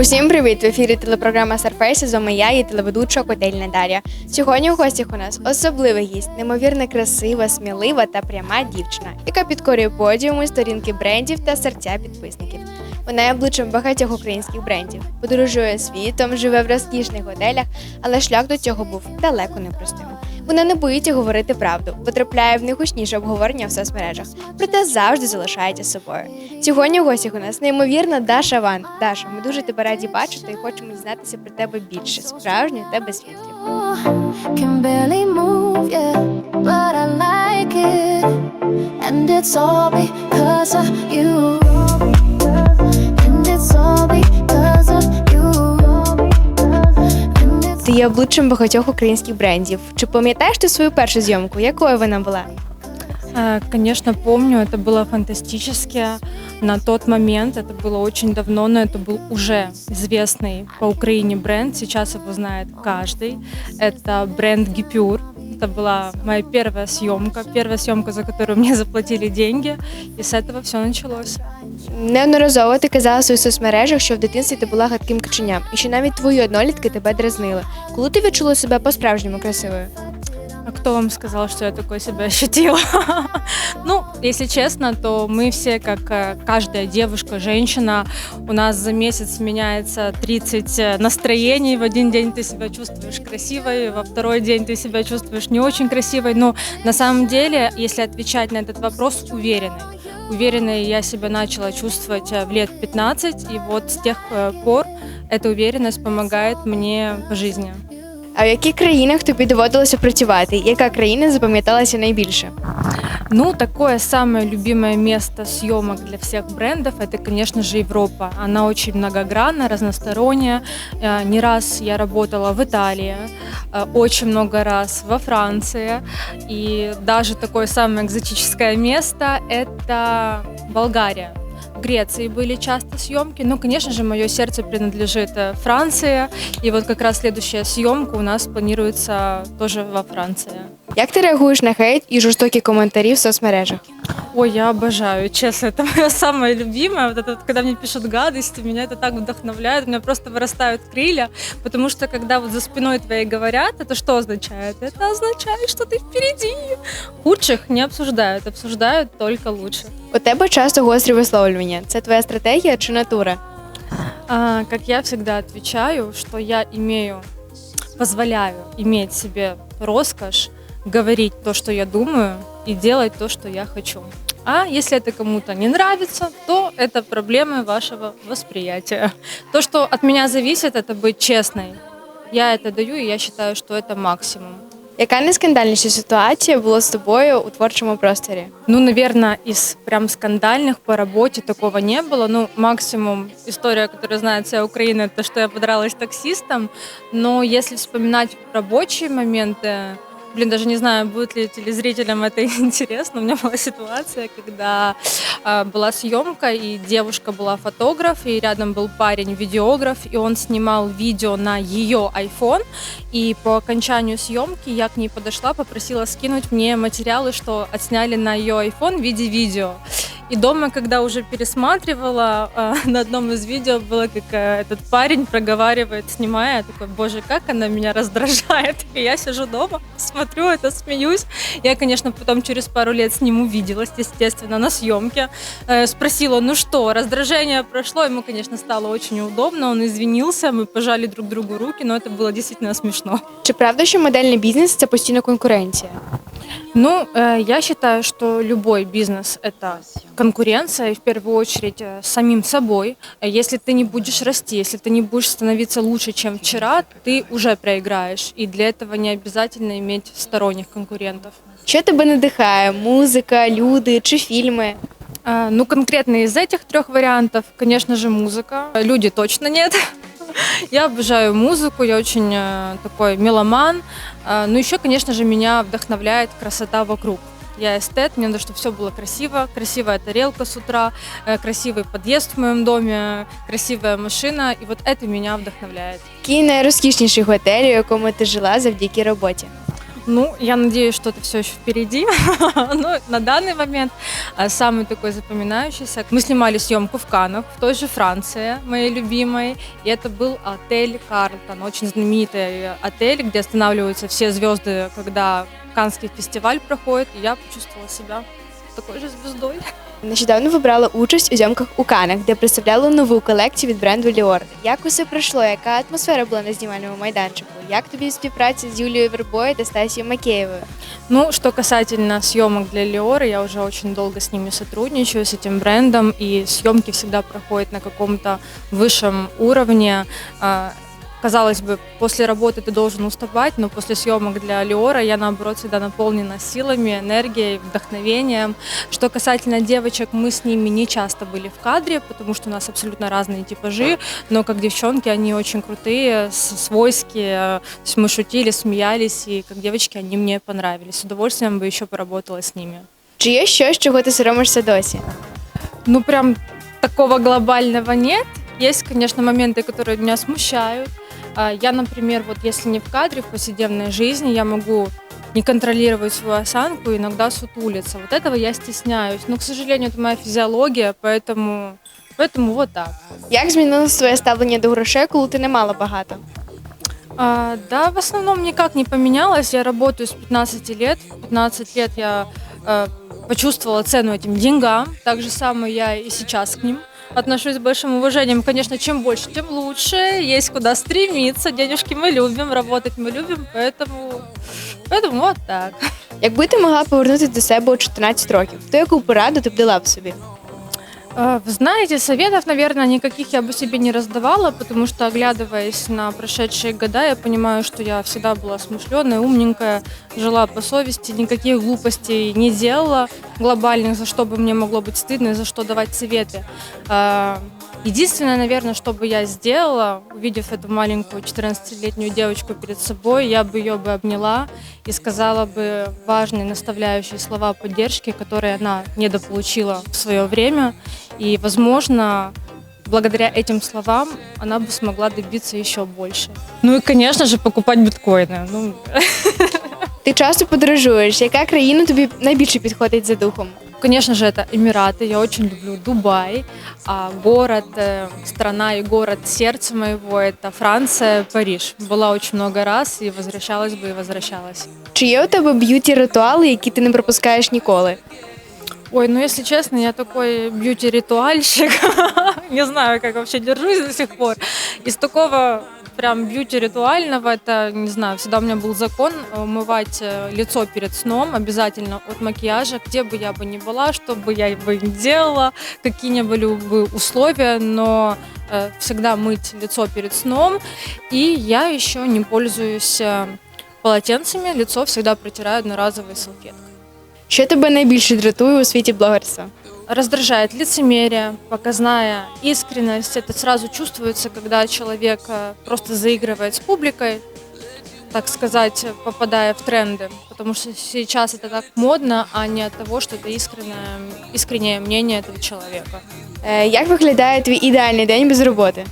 Усім привіт! В ефірі телепрограма Surface з вами я, її телеведуча Котельна Дар'я. Сьогодні у гостях у нас особливий гість, неймовірно красива, смілива та пряма дівчина, яка підкорює подіуми, сторінки брендів та серця підписників. Вона є обличчям багатьох українських брендів, подорожує світом, живе в розкішних готелях, але шлях до цього був далеко непростим. Вона не боїться говорити правду, потрапляє в найгучніше обговорення в соцмережах, проте завжди залишається собою. Сьогодні у гостях у нас неймовірна Даша Ван. Даша, ми дуже тебе раді бачити і хочемо дізнатися про тебе більше, справжньо та без фільтрів. Ти є обличчям багатьох українських брендів. Чи пам'ятаєш ти свою першу зйомку? Якою вона була? Э, Конечно, помню, это было фантастически. На тот момент, это было очень давно, но это был уже известный по Украине бренд. Сейчас его знает каждый. Это бренд Гипюр. Это была моя первая съемка, первая съемка, за которую мне заплатили деньги. И с этого все началось. Неодноразово ти казала в своїх соцмережах, що в дитинстві ти була гадким каченям, і що навіть твої однолітки тебе дразнили. Коли ти відчула себе по-справжньому красивою? А кто вам сказал, что я такой себя ощутила? ну, если честно, то мы все, как э, каждая девушка, женщина, у нас за месяц меняется 30 настроений. В один день ты себя чувствуешь красивой, во второй день ты себя чувствуешь не очень красивой. Но на самом деле, если отвечать на этот вопрос, уверенной. Уверенной я себя начала чувствовать э, в лет 15, и вот с тех э, пор эта уверенность помогает мне по жизни. А в яких країнах тобі доводилося працювати? Яка країна запам'яталася найбільше? Ну, такое самое любимое место съемок для всех брендов – это, конечно же, Европа. Она очень многогранна, разносторонняя. Э, Не раз я работала в Италии, э, очень много раз во Франции. И даже такое самое экзотическое место – это Болгария. Греции были часто съемки, но, конечно же, мое сердце принадлежит э, Франции. И вот как раз следующая съемка у нас планируется тоже во Франции. Як ти реагуєш на хейт і жорстокі коментарі в соцмережах? Ой, я обожаю, честно, это мое самое любимое. Вот это вот, когда мне пишут гадости, меня это так вдохновляет, у меня просто вырастают крылья, потому что когда вот за спиной твоей говорят, это что означает? Это означает, что ты впереди. Худших не обсуждают, обсуждают только лучше. У тебе часто гострі висловлювання. Це твоя стратегія чи натура? А, как я всегда отвечаю, что я имею, позволяю иметь себе роскошь говорить то, что я думаю, и делать то, что я хочу. А если это кому-то не нравится, то это проблемы вашего восприятия. То, что от меня зависит, это быть честной. Я это даю, и я считаю, что это максимум. Яка найскандальніша ситуація була з тобою у творчому просторі? Ну, наверное, из прям скандальных по работе такого не было. Ну, максимум история, которую знает вся Украина, это что я подралась с таксистом. Но если вспоминать рабочие моменты, блин, даже не знаю, будет ли телезрителям это интересно. У меня была ситуация, когда э, была съемка, и девушка была фотограф, и рядом был парень видеограф, и он снимал видео на ее iPhone. И по окончанию съемки я к ней подошла, попросила скинуть мне материалы, что отсняли на ее iPhone в виде видео. И дома, когда уже пересматривала, э, на одном из видео было, как э, этот парень проговаривает, снимая, я такой, боже, как она меня раздражает. И я сижу дома, смотрю это, смеюсь. Я, конечно, потом через пару лет с ним увиделась, естественно, на съемке. Э, Спросила, ну что, раздражение прошло, ему, конечно, стало очень неудобно, он извинился, мы пожали друг другу руки, но это было действительно смешно. Чи правда, що модельний бізнес це постійна конкуренція? Ну, э, я считаю, что любой бизнес – это конкуренция, и в первую очередь э, с самим собой. Э, Если ты не будешь расти, если ты не будешь становиться лучше, чем вчера, ты уже проиграешь. И для этого не обязательно иметь сторонних конкурентов. Що тебе надихає? Музика, люди чи фільми? Э, Ну, конкретно из этих трех вариантов, конечно же, музыка. Люди точно нет. Я обожаю музыку, я очень э, такой меломан. Э, Ну, еще, конечно же, меня вдохновляет красота вокруг. я эстет, мне надо, чтобы все было красиво, красивая тарелка с утра, э, красивый подъезд в моем доме, красивая машина, и вот это меня вдохновляет. Який найрозкішніший готель, у якому ти жила завдяки роботі? Ну, я надеюсь, что это все еще впереди. Но на данный момент а, самый такой запоминающийся. Мы снимали съемку в Канах, в той же Франции, моей любимой. И это был отель Карлтон, очень знаменитый отель, где останавливаются все звезды, когда Каннский фестиваль проходит. И я почувствовала себя такой же звездой. Нещодавно ви брали участь у зйомках у Канах, де представляли нову колекцію від бренду Ліор. Як усе пройшло? Яка атмосфера була на знімальному майданчику? Як тобі співпраця з Юлією Вербою та Стасією Макеєвою? Ну, что касательно съемок для Леора, я уже очень долго с ними сотрудничаю, с этим брендом, и съемки всегда проходят на каком-то высшем уровне. А, Казалось бы, после работы ты должен уставать, но после съемок для Леора я, наоборот, всегда наполнена силами, энергией, вдохновением. Что касательно девочек, мы с ними не часто были в кадре, потому что у нас абсолютно разные типажи, но как девчонки они очень крутые, свойские. Мы шутили, смеялись, и как девочки они мне понравились. С удовольствием бы еще поработала с ними. Чи є щось, чого ти соромишся досі? Ну, прям такого глобального нет. Есть, конечно, моменты, которые меня смущают. А, Я, например, вот если не в кадре, в повседневной жизни, я могу не контролировать свою осанку, иногда сутулиться. Вот этого я стесняюсь. Но, к сожалению, это моя физиология, поэтому, поэтому вот так. Як змінилось твоє ставлення до грошей, коли ти не мала багато? А, да, в основном никак не поменялось. Я работаю с 15 лет. В 15 лет я э, почувствовала цену этим деньгам. Так же самое я и сейчас к ним отношусь с большим уважением. Конечно, чем больше, тем лучше. Есть куда стремиться. Денежки мы любим, работать мы любим. Поэтому, поэтому вот так. Якби ти могла повернутися до себе у 14 років, то яку пораду ти б дала б собі? Вы знаете, советов, наверное, никаких я бы себе не раздавала, потому что, оглядываясь на прошедшие года, я понимаю, что я всегда была смышленая, умненькая, жила по совести, никаких глупостей не делала глобальных, за что бы мне могло быть стыдно и за что давать советы. Э, Единственное, наверное, что бы я сделала, увидев эту маленькую 14-летнюю девочку перед собой, я бы ее бы обняла и сказала бы важные наставляющие слова поддержки, которые она недополучила в свое время. И, возможно, благодаря этим словам она бы смогла добиться еще больше. Ну и, конечно же, покупать биткоины. Ну, Ти часто подорожуєш. Яка країна тобі найбільше підходить за духом? конечно же, это Эмираты. Я очень люблю Дубай. А город, э, страна и город сердца моего – это Франция, Париж. Была очень много раз и возвращалась бы и возвращалась. Чи є у тебе б'юті ритуали, які ти не пропускаєш ніколи? Ой, ну если честно, я такой бьюти-ритуальщик. Не знаю, как вообще держусь до сих пор. Из такого прям бьюти-ритуального, это, не знаю, всегда у меня был закон э, умывать э, лицо перед сном обязательно от макияжа, где бы я бы ни была, что бы я бы ни делала, какие ни были бы условия, но э, всегда мыть лицо перед сном. И я еще не пользуюсь э, полотенцами, лицо всегда протираю одноразовой салфеткой. Що тебе найбільше дратує у світі блогерства? Раздражает лицемерие, показная искренность. Это сразу чувствуется, когда человек э, просто заигрывает с публикой, так сказать, попадая в тренды. Потому что сейчас это так модно, а не от того, что это искреннее, искреннее мнение этого человека. Е, як виглядає твій ідеальний день без роботи?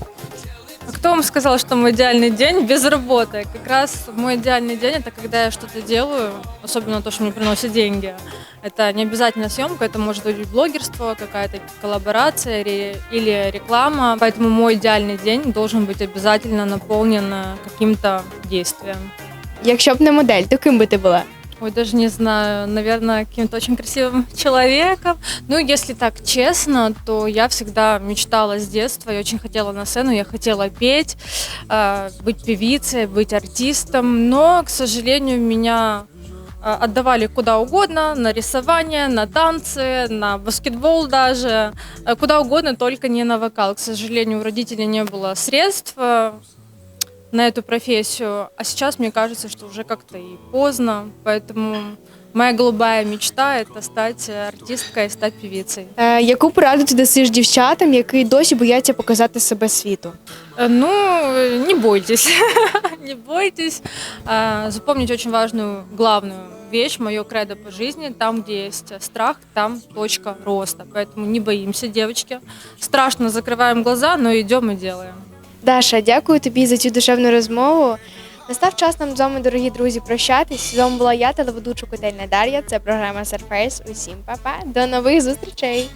Кто сказал, что мой идеальный день без работы? Как раз мой идеальный день это когда я что-то делаю, особенно то, что мне приносит деньги. Это не обязательно съемка, это может быть блогерство, какая-то коллаборация или реклама. Поэтому мой идеальный день должен быть обязательно наполнен э, каким-то действием. Якщо б не модель, то ким би ти була? Ой, даже не знаю, наверное, каким-то очень красивым человеком. Ну, если так честно, то я всегда мечтала с детства, я очень хотела на сцену, я хотела петь, э, быть певицей, быть артистом, но, к сожалению, меня э, отдавали куда угодно, на рисование, на танцы, на баскетбол даже, э, куда угодно, только не на вокал. К сожалению, у родителей не было средств на эту профессию, а сейчас мне кажется, что уже как-то и поздно, поэтому моя голубая мечта – это стать э, артисткой, стать певицей. Е, яку пораду ти дасиш дівчатам, які досі бояться показати себе світу? Э, Ну, э, не бойтесь, не бойтесь. А, Запомните очень важную, главную вещь, мое кредо по жизни. Там, где есть страх, там точка роста. Поэтому не боимся, девочки. Страшно, закрываем глаза, но идем и делаем. Даша, дякую тобі за цю душевну розмову. Настав час нам з вами, дорогі друзі, прощатись. З вами була я, телеведуча котельна Дар'я. Це програма Surface. Усім па-па. До нових зустрічей!